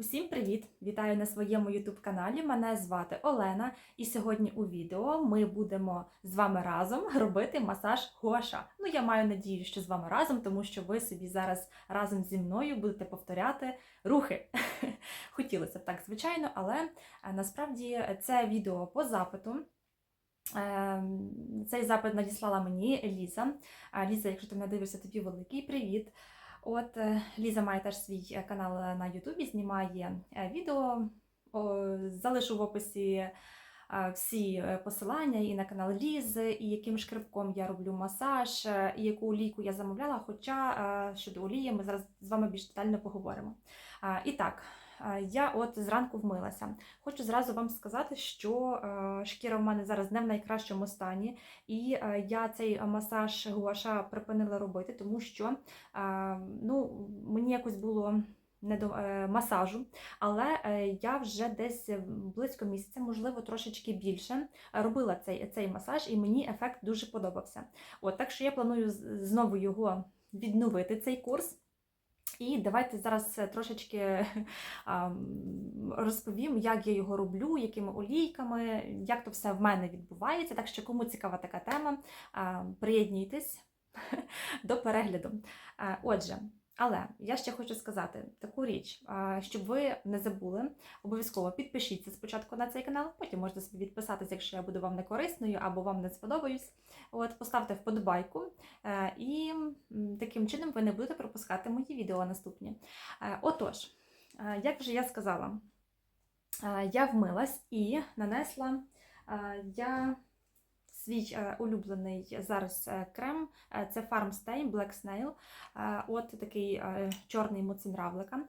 Усім привіт! Вітаю на своєму YouTube каналі. Мене звати Олена, і сьогодні у відео ми будемо з вами разом робити масаж гуаша. Ну, я маю надію, що з вами разом, тому що ви собі зараз разом зі мною будете повторяти рухи. Хотілося б так, звичайно, але е, насправді це відео по запиту. Ем, Цей запит надіслала мені Ліза. Ліза, якщо ти мене дивишся, тобі великий привіт. От е, Ліза має теж свій е, канал на Ютубі, знімає е, відео. Залишу в описі е, всі е, посилання і на канал Лізи, і яким шкребком я роблю масаж, е, і яку олійку я замовляла. Хоча е, щодо олії ми зараз з вами більш детально поговоримо. І так, е, я от зранку вмилася. Хочу зразу вам сказати, що е, шкіра в мене зараз не в найкращому стані, і е, я цей масаж гуаша припинила робити, тому що е, ну, мені якось було не до масажу, але я вже десь близько місяця, можливо, трошечки більше, робила цей, цей масаж, і мені ефект дуже подобався. От так що я планую знову його відновити, цей курс. І давайте зараз е, трошечки розповім, як я його роблю, якими олійками, як то все в мене відбувається. Так що, кому цікава така тема, приєднуйтесь до перегляду. Отже, але я ще хочу сказати таку річ, щоб ви не забули, обов'язково підпишіться спочатку на цей канал, потім можете собі відписатися, якщо я буду вам не корисною або вам не сподобаюсь. От, поставте вподобайку, е, і таким чином ви не будете пропускати мої відео наступні. Е, Отож, е, як вже я сказала, я вмилась і нанесла я свій е, улюблений зараз е, крем. Е, Це Farmstay Black Snail. От такий чорний муцин равлика.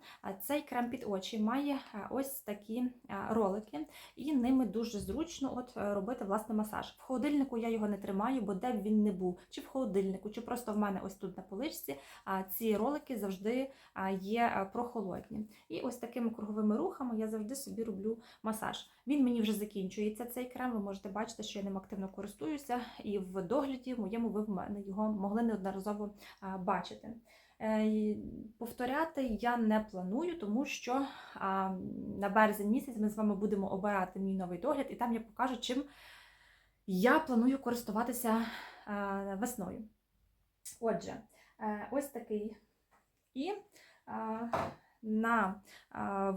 Цей крем під очі має ось такі ролики, і ними дуже зручно от робити власне масаж. В холодильнику я його не тримаю, бо де б він не був, чи в холодильнику, чи просто в мене ось тут на поличці. Ці ролики завжди є прохолодні. І ось такими круговими рухами я завжди собі роблю масаж. Він мені вже закінчується цей крем. Ви можете бачити, що я ним активно користуюся, і в догляді моєму ви в мене його могли неодноразово бачити. Е, Повторяти я не планую, тому що на березень місяць ми з вами будемо обирати мій новий догляд, і там я покажу, чим я планую користуватися весною. Отже, е, ось такий. І на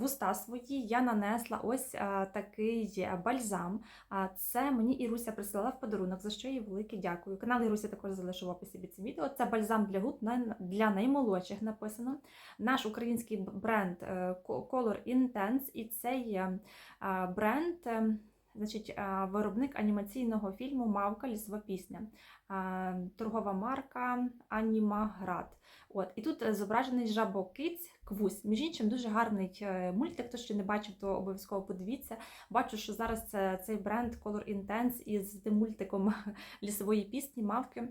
вуста свої я нанесла ось такий бальзам. А, Це мені Іруся присилала в подарунок, за що їй велике дякую. Канал Іруся також залишу в описі під цим відео. Це бальзам для губ для наймолодших написано. Наш український бренд е, Color Intense, і цей е, бренд. Значить, виробник анімаційного фільму Мавка лісова пісня, торгова марка Анімаград. От і тут е, зображений жабокиць Квусь. Між іншим, дуже гарний е, мультик. Хто ще не бачив, то обов'язково подивіться. Бачу, що зараз це цей бренд Color Intense із тим мультиком лісової пісні Мавки.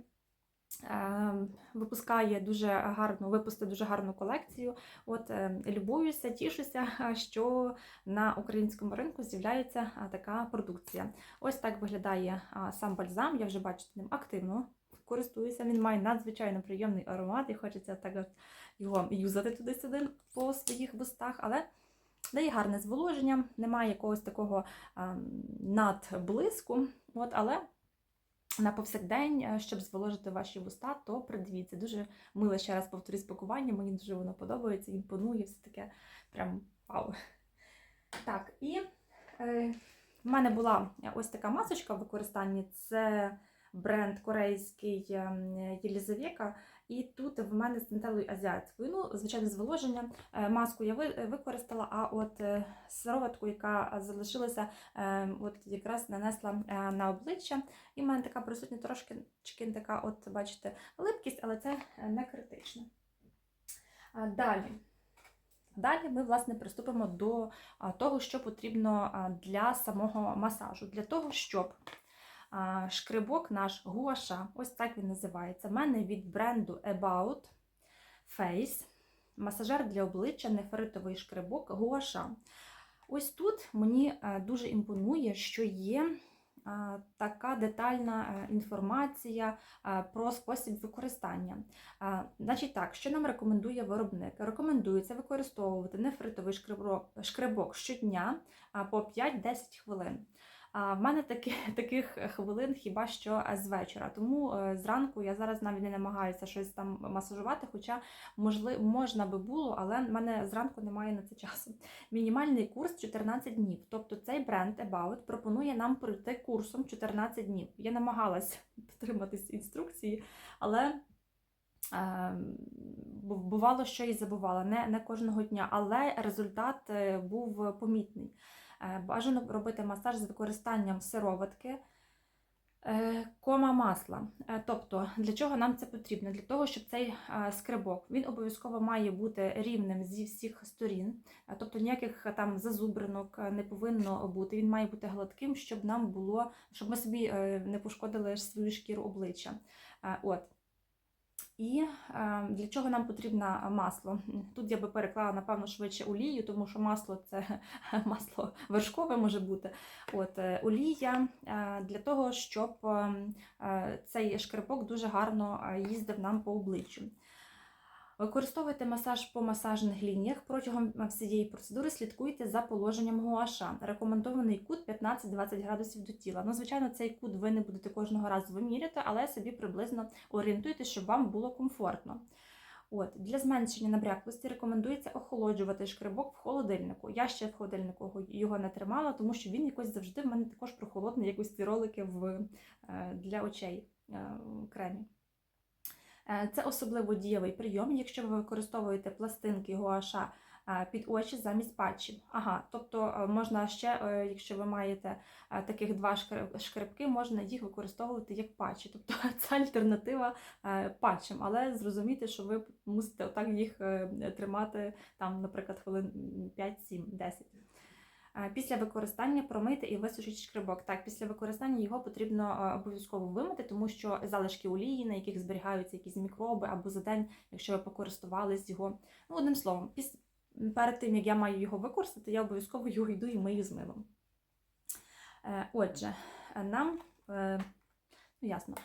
Е, Випускає дуже гарну, випустив дуже гарну колекцію. От е, любуюся, тішуся, що на українському ринку з'являється така продукція. Ось так виглядає сам бальзам. Я вже бачу ним активно користуюся. Він має надзвичайно приємний аромат, і хочеться так його юзати туди-сюди по своїх вустах, але дає гарне зволоження, немає якогось такого а, надблиску. От, але на повсякдень, е, щоб зволожити ваші вуста, то придивіться. Дуже миле, ще раз повторю спакування, мені дуже воно подобається, імпонує, все таке прям вау. Так, і е, в мене була ось така масочка в використанні. Це бренд корейський ем, Єлізавека. І тут в мене з централою азіатською. Ну, звичайно, зволоження. Е, Маску я використала, а от е, сироватку, яка залишилася, е, от якраз нанесла на обличчя. І в мене така присутня трошки така, от бачите, липкість, але це не критично. Далі. Далі ми, власне, приступимо до того, що потрібно для самого масажу. Для того, щоб а, шкребок наш гуаша, ось так він називається. В мене від бренду About Face. Масажер для обличчя, нефритовий шкребок гуаша. Ось тут мені е, дуже імпонує, що є така детальна е, інформація е, про спосіб використання. Значить так, що нам рекомендує виробник? Рекомендується використовувати нефритовий шкребок щодня по 5-10 хвилин. В мене таки, таких хвилин хіба що з вечора. Тому е, зранку я зараз навіть не намагаюся щось там масажувати, хоча можли, можна би було, але в мене зранку немає на це часу. Мінімальний курс 14 днів. Тобто цей бренд About пропонує нам пройти курсом 14 днів. Я намагалась дотриматись інструкції, але. е, Бувало, що і забувала, не, не кожного дня, але результат е, був помітний. Е, Бажано робити масаж з використанням сироватки, е, кома масла. Е, Тобто, для чого нам це потрібно? Для того, щоб цей скребок він обов'язково має бути рівним зі всіх сторін, тобто ніяких там зазубринок не повинно бути. Він має бути гладким, щоб нам було, щоб ми собі не пошкодили свою шкіру обличчя. От. І е, для чого нам потрібно масло? Тут я би переклала, напевно, швидше олію, тому що масло це масло вершкове може бути. От, е, олія е, для того, щоб е, е, цей шкребок дуже гарно е, їздив нам по обличчю. Використовуйте масаж по масажних лініях. Протягом всієї процедури слідкуйте за положенням гуаша. Рекомендований кут 15-20 градусів до тіла. Ну, звичайно, цей кут ви не будете кожного разу виміряти, але собі приблизно орієнтуйте, щоб вам було комфортно. От, для зменшення набряклості рекомендується охолоджувати шкребок в холодильнику. Я ще в холодильнику його не тримала, тому що він якось завжди в мене також прохолодний, як ось ці ролики в, е, для очей е, кремі. Е, Це особливо дієвий прийом, якщо ви використовуєте пластинки гуаша е, під очі замість патчів. Ага, тобто е, можна ще, якщо ви маєте таких два шкребки, можна їх використовувати як патчі. Тобто це альтернатива патчам, але зрозумійте, що ви мусите отак їх тримати, там, наприклад, хвилин 5, 7, 10. Після використання промийте і висушіть шкребок. Так, після використання його потрібно е, обов'язково вимити, тому що залишки олії, на яких зберігаються якісь мікроби або за день, якщо ви покористувались його. Ну, одним словом, піс... перед тим як я маю його використати, я обов'язково його йду і мию з милом. Е, Отже, нам е, ну, ясно.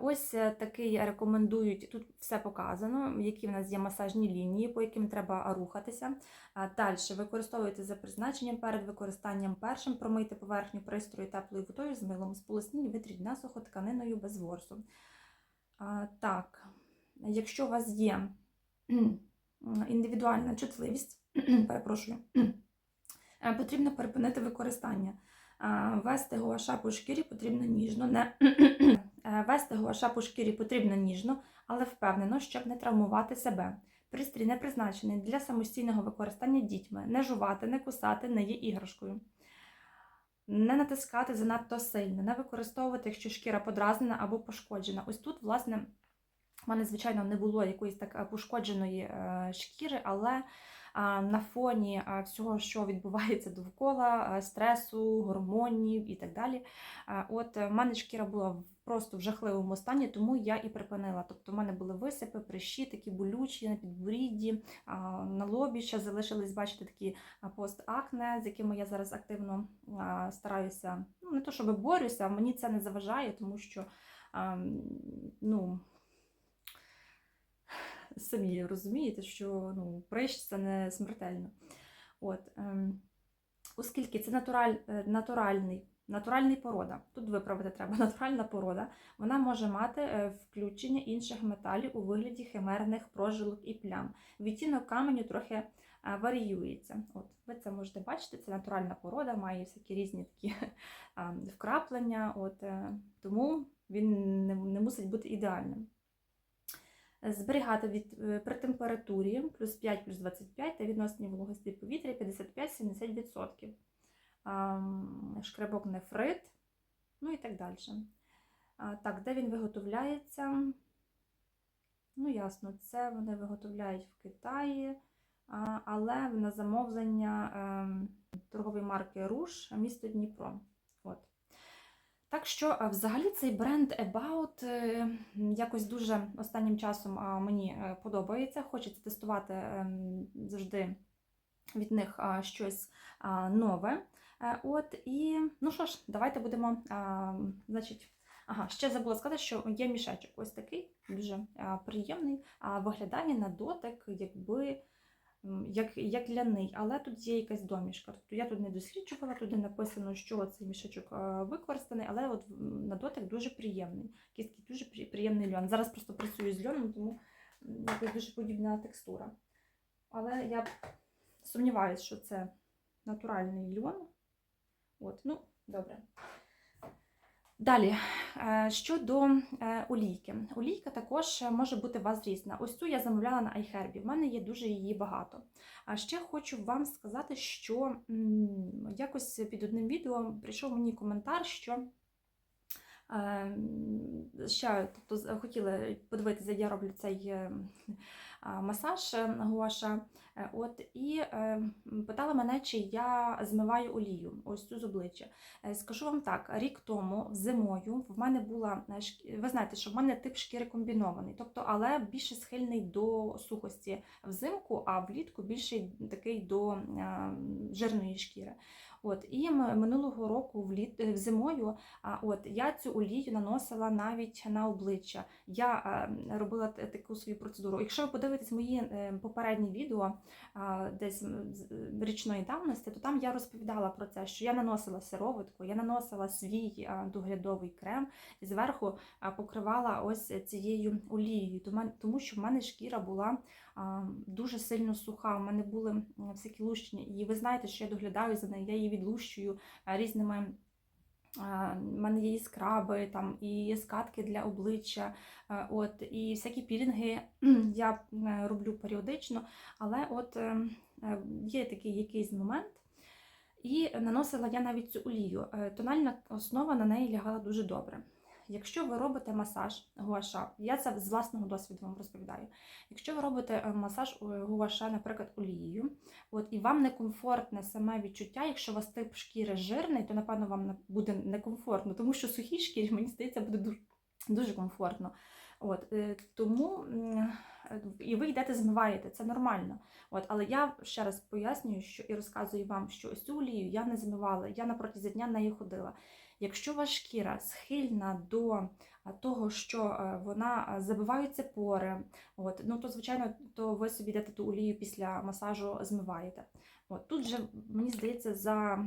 Ось е, такий рекомендують, тут все показано, які в нас є масажні лінії, по яким треба рухатися. Далі використовуйте за призначенням перед використанням першим, промийте поверхню пристрою теплою водою з милом, сполосніть, витріть насухо тканиною без ворсу. Так, якщо у вас є індивідуальна чутливість, перепрошую, е, потрібно припинити використання. Вести гуаша по шкірі потрібно ніжно, не вести гуаша по шкірі потрібно ніжно, але впевнено, щоб не травмувати себе. Пристрій не призначений для самостійного використання дітьми, не жувати, не кусати, не є іграшкою. Не натискати занадто сильно, не використовувати, якщо шкіра подразнена або пошкоджена. Ось тут, власне, в мене, звичайно, не було якоїсь так е, пошкодженої е, шкіри, але на фоні всього, що відбувається довкола, стресу, гормонів і так далі. От е, в мене шкіра була просто в жахливому стані, тому я і припинила. Тобто, в мене були висипи, прищі, такі болючі на підборідді, на лобі ще залишились, бачите, такі постакне, з якими я зараз активно стараюся. Ну, не то, щоб борюся, мені це не заважає, тому що ну. Самі розумієте, що ну, прищ це не смертельно. От, ем, оскільки це натураль, е, натуральний, натуральний порода, тут виправити треба натуральна порода, вона може мати е, включення інших металів у вигляді химерних прожилок і плям. Відтінок каменю трохи е, варіюється. От, ви це можете бачити, це натуральна порода, має всякі різні такі вкраплення, от, тому він не, не мусить бути ідеальним зберігати від, е, при температурі плюс 5 плюс 25 та відносній вологості повітря 55-70%. Шкребок нефрит, ну і так далі. Так, де він виготовляється? Ну, ясно, це вони виготовляють в Китаї, але на замовлення ем, торгової марки Руш, місто Дніпро. Так що, взагалі, цей бренд About е, якось дуже останнім часом мені е, подобається. Хочеться тестувати ем, завжди від них щось нове. Е, От і ну що ж, давайте будемо. Значить, ага, ще забула сказати, що є мішечок. Ось такий дуже приємний, виглядає на дотик, якби. Як, як ляний, але тут є якась домішка. Тобто я тут не досліджувала, туди написано, що цей мішечок використаний, але от на дотик дуже приємний. Такий дуже приємний льон. Зараз просто працюю з льоном, тому якась дуже подібна текстура. Але я сумніваюся, що це натуральний льон. От, ну, добре. Далі, е, щодо е, олійки. Олійка також може бути у вас різна. Ось цю я замовляла на iHerb, в мене є дуже її багато. А ще хочу вам сказати, що якось під одним відео прийшов мені коментар, що е, ще тобто, хотіли подивитися, я роблю цей е, масаж е, Гоша. Е, От, і е, питала мене, чи я змиваю олію, ось цю з обличчя. Скажу вам так, рік тому, зимою, в мене була ви знаєте, що в мене тип шкіри комбінований, тобто, але більше схильний до сухості взимку, а влітку більше такий до жирної шкіри. От, і минулого року вліт, е, зимою а, от, я цю олію наносила навіть на обличчя. Я робила таку свою процедуру. Якщо ви подивитесь мої попередні відео десь річної давності, то там я розповідала про це, що я наносила сироватку, я наносила свій доглядовий крем і зверху покривала ось цією олією, тому- що в мене шкіра була дуже сильно суха. У мене були всякі лущення, і ви знаєте, що я доглядаю за нею, я її відлущую різними. а, У мене є і скраби, там, і скатки для обличчя, е, от, і всякі пілінги я е, роблю періодично, але от е, е, є такий якийсь момент, і наносила я навіть цю олію. Е, Тональна основа на неї лягала дуже добре. Якщо ви робите масаж гуаша, я це з власного досвіду вам розповідаю. Якщо ви робите е, масаж е, гуаша, наприклад, олією, от і вам некомфортне саме відчуття, якщо у вас тип шкіри жирний, то напевно вам буде некомфортно, тому що сухій шкірі, мені здається, буде дуже, дуже комфортно. От, е, тому і ви йдете, змиваєте, це нормально. От, але я ще раз пояснюю, що і розказую вам, що ось цю олію я не змивала, я на протязі дня нею ходила. Якщо ваша шкіра схильна до того, що е, вона забиваються пори, от, ну то звичайно, то ви собі йдете ту олію після масажу змиваєте. От, тут же, мені здається, за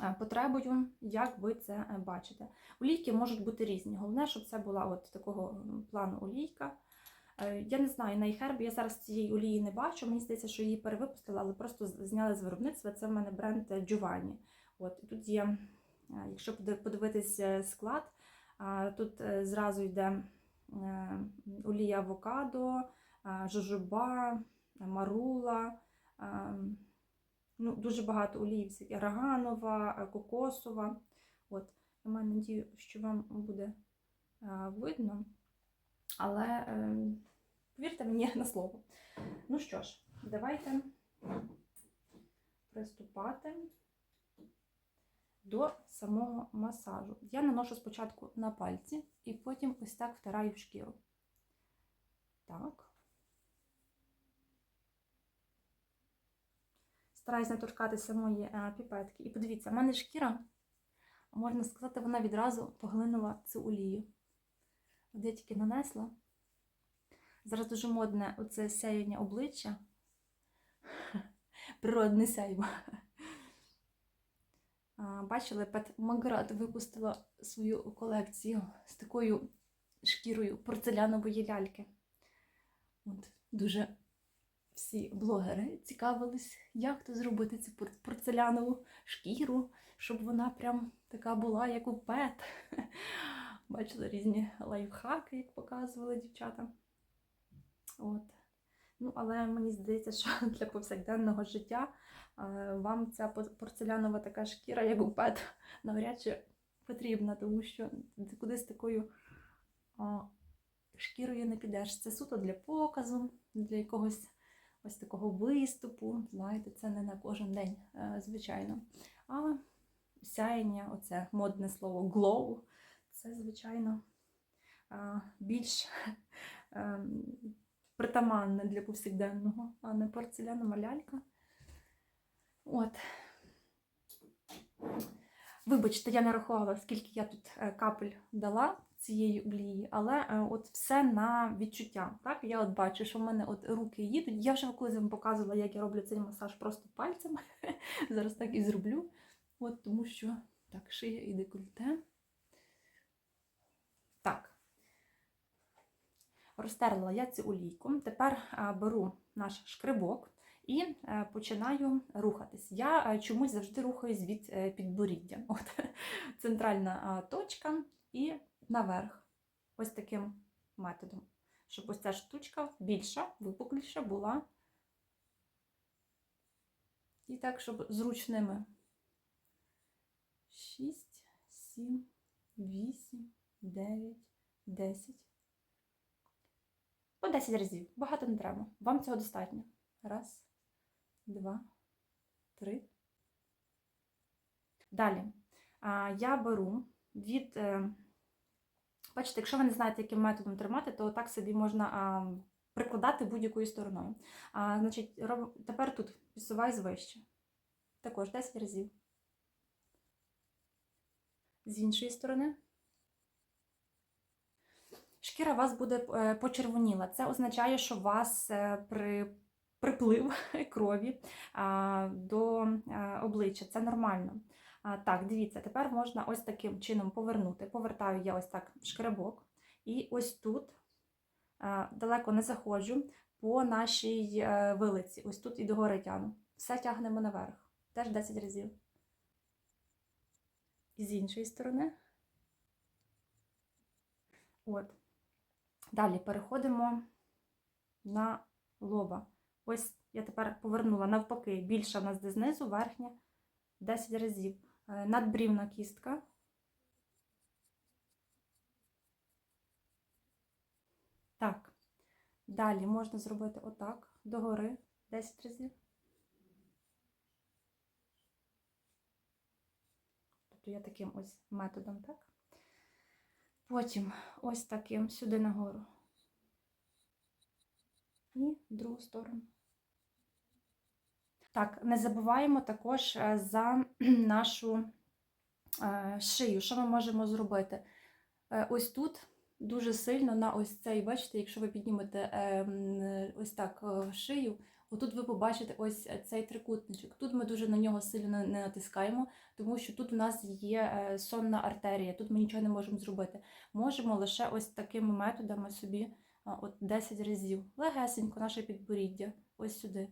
е, потребою, як ви це е, бачите. Олійки можуть бути різні. Головне, щоб це була от такого плану олійка. Я не знаю, на iHerb я зараз цієї олії не бачу. Мені здається, що її перевипустили, але просто зняли з виробництва. Це в мене бренд Giovanni. От, тут є, якщо поди- подивитись е, склад, тут е, зразу йде е, олія авокадо, жожоба, марула. Ну, дуже багато олій, раганова, кокосова. От, я маю надію, що вам буде видно. Але повірте мені на слово. Ну що ж, давайте приступати до самого масажу. Я наношу спочатку на пальці і потім ось так втираю в шкіру. Так. Стараюсь не торкати самої е, піпетки. І подивіться, в мене шкіра, можна сказати, вона відразу поглинула цю олію. От тільки нанесла. Зараз дуже модне оце сяєння обличчя. Природне сяйво. Бачили, Пет Маград випустила свою колекцію з такою шкірою порцелянової ляльки. От, дуже всі блогери цікавились, як то зробити цю порцелянову шкіру, щоб вона прям така була, як у Пет. Бачили різні лайфхаки, як показували дівчата. От. Ну, але мені здається, що для повсякденного життя вам ця порцелянова така шкіра, як у Пет, навряд чи потрібна, тому що ти куди з такою шкірою не підеш. Це суто для показу, для якогось ось такого виступу. Знаєте, це не на кожен день, е, звичайно. А сяєння, оце модне слово glow, це, звичайно, більш ем, притаманне для повсякденного, а не порцелянова лялька. От. Вибачте, я не рахувала, скільки я тут е, капель дала цієї олії, але е, от все на відчуття. Так, я от бачу, що в мене от руки їдуть. Я вже колись вам показувала, як я роблю цей масаж просто пальцем. Зараз так і зроблю. От тому що так, шия і декольте. Так. Розтерла я цю олійку. Тепер беру наш шкрибок і е, починаю рухатись. Я е, чомусь завжди рухаюсь від е, підборіддя. От центральна точка і наверх. Ось таким методом. Щоб ось ця штучка більша, випукліша була. І так, щоб зручними. 6, 7, 8, 9, 10. По 10 разів. Багато не треба. Вам цього достатньо. Раз, два, три. Далі. Я беру від. е, Бачите, якщо ви не знаєте, яким методом тримати, то так собі можна прикладати будь-якою стороною. А, Значить, роб... тепер тут підсувай звище. Також 10 разів. З іншої сторони. Шкіра у вас буде е, почервоніла. Це означає, що у вас е, при, приплив крові до обличчя. Це нормально. Так, дивіться, тепер можна ось таким чином повернути. Повертаю я ось так шкребок. І ось тут далеко не заходжу по нашій е, вилиці. Ось тут і догори тяну. Все тягнемо наверх. Теж 10 разів. І з іншої сторони. От. Далі переходимо на лоба. Ось я тепер повернула навпаки, більша в нас де знизу, верхня 10 разів. Е, Надбрівна кістка. Так. Далі можна зробити отак, догори 10 разів. Тобто я таким ось методом, так? Потім ось таким сюди нагору. І в другу сторону. Так, не забуваємо також е, за нашу е, шию. Що ми можемо зробити? Е, Ось тут дуже сильно на ось цей, бачите, якщо ви піднімете ем, ось так шию, отут ви побачите ось цей трикутничок. Тут ми дуже на нього сильно не натискаємо, тому що тут у нас є сонна артерія, тут ми нічого не можемо зробити. Можемо лише ось такими методами собі от 10 разів. Легесенько наше підборіддя, ось сюди.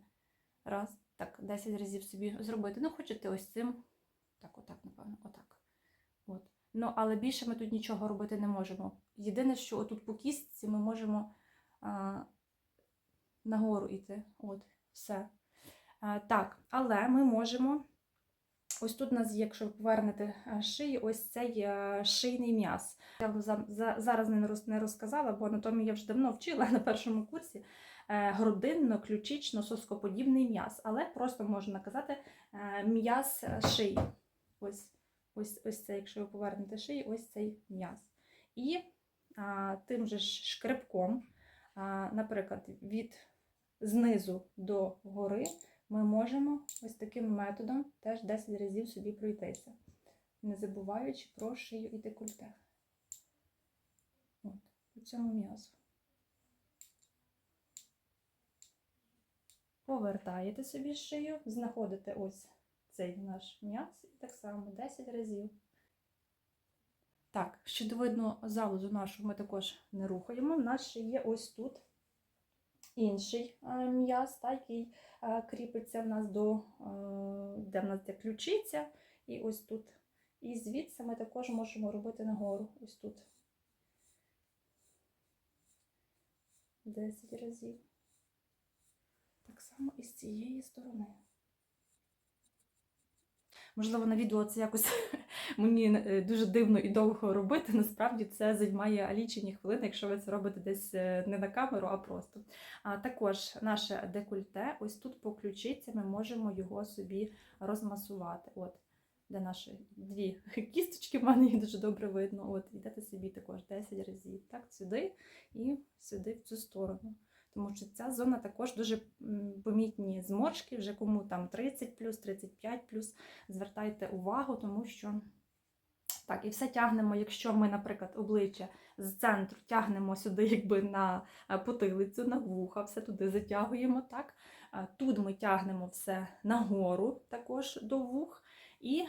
Раз, так, 10 разів собі зробити. Ну, хочете ось цим. Так, отак, напевно, отак. От. Ну, але більше ми тут нічого робити не можемо. Єдине, що отут по кістці ми можемо а, нагору йти. От, все. А, так, але ми можемо. Ось тут у нас якщо повернете шиї, ось цей шийний м'яз. Я вам за, за, зараз не не розказала, бо анатомію я вже давно вчила на першому курсі. Е, Грудинно-ключично-соскоподібний м'яз, але просто можна казати е, м'яз е, шиї. Ось, ось, ось це, якщо ви повернете шиї, ось цей м'яз. І а, тим же шкребком, а, наприклад, від знизу до гори ми можемо ось таким методом теж 10 разів собі пройтися, не забуваючи про шию і декольте. От, по цьому м'язу. Повертаєте собі шию, знаходите ось цей наш м'яз і так само 10 разів. Так, щодовидну залозу нашу ми також не рухаємо. У нас ще є ось тут інший е, м'яз, який е, кріпиться в нас до, е, де в нас де ключиця, і ось тут. І звідси ми також можемо робити нагору, ось тут. 10 разів. Так само і з цієї сторони. Можливо, на відео це якось мені е, дуже дивно і довго робити. Насправді це займає лічені хвилини, якщо ви це робите десь е, не на камеру, а просто. А також наше декольте, ось тут по ключиці ми можемо його собі розмасувати. От, де наші дві кісточки, в мене їх дуже добре видно. От, йдете собі також 10 разів. Так, сюди і сюди в цю сторону. Тому що ця зона також дуже помітні зморшки, вже кому там 30 35 звертайте увагу, тому що так, і все тягнемо, якщо ми, наприклад, обличчя з центру тягнемо сюди, якби на е, потилицю, на вуха, все туди затягуємо, так. Е, Тут ми тягнемо все нагору, також до вух, і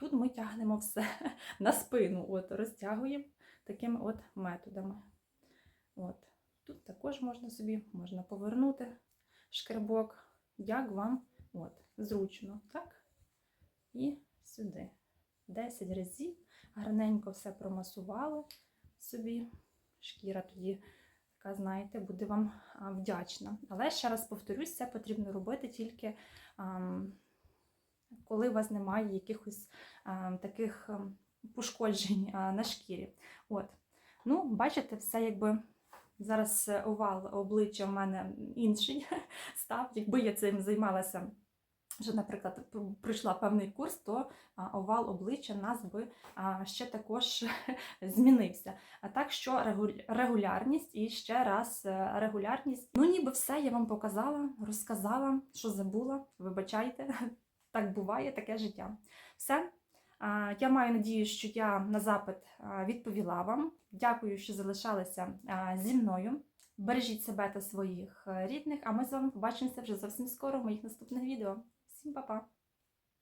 тут ми тягнемо все на спину, от, розтягуємо такими от методами. От. Тут також можна собі можна повернути шкребок, як вам от, зручно, так? І сюди. 10 разів гарненько все промасували собі. Шкіра тоді, така, знаєте, буде вам вдячна. Але ще раз повторюсь, це потрібно робити тільки, коли у вас немає якихось таких ам, пошкоджень на шкірі. От. Ну, бачите, все якби. Зараз е, овал обличчя в мене інший став. Якби я цим займалася вже, наприклад, пр- пройшла певний курс, то овал обличчя нас би ще також змінився. А так що регулярність і ще раз е, регулярність. Ну, ніби все я вам показала, розказала, що забула. Вибачайте, так буває, таке життя. Все. Я маю надію, що я на запит відповіла вам. Дякую, що залишалися зі мною. Бережіть себе та своїх е, рідних, а ми з вами побачимося вже зовсім скоро в моїх наступних відео. Всім па-па!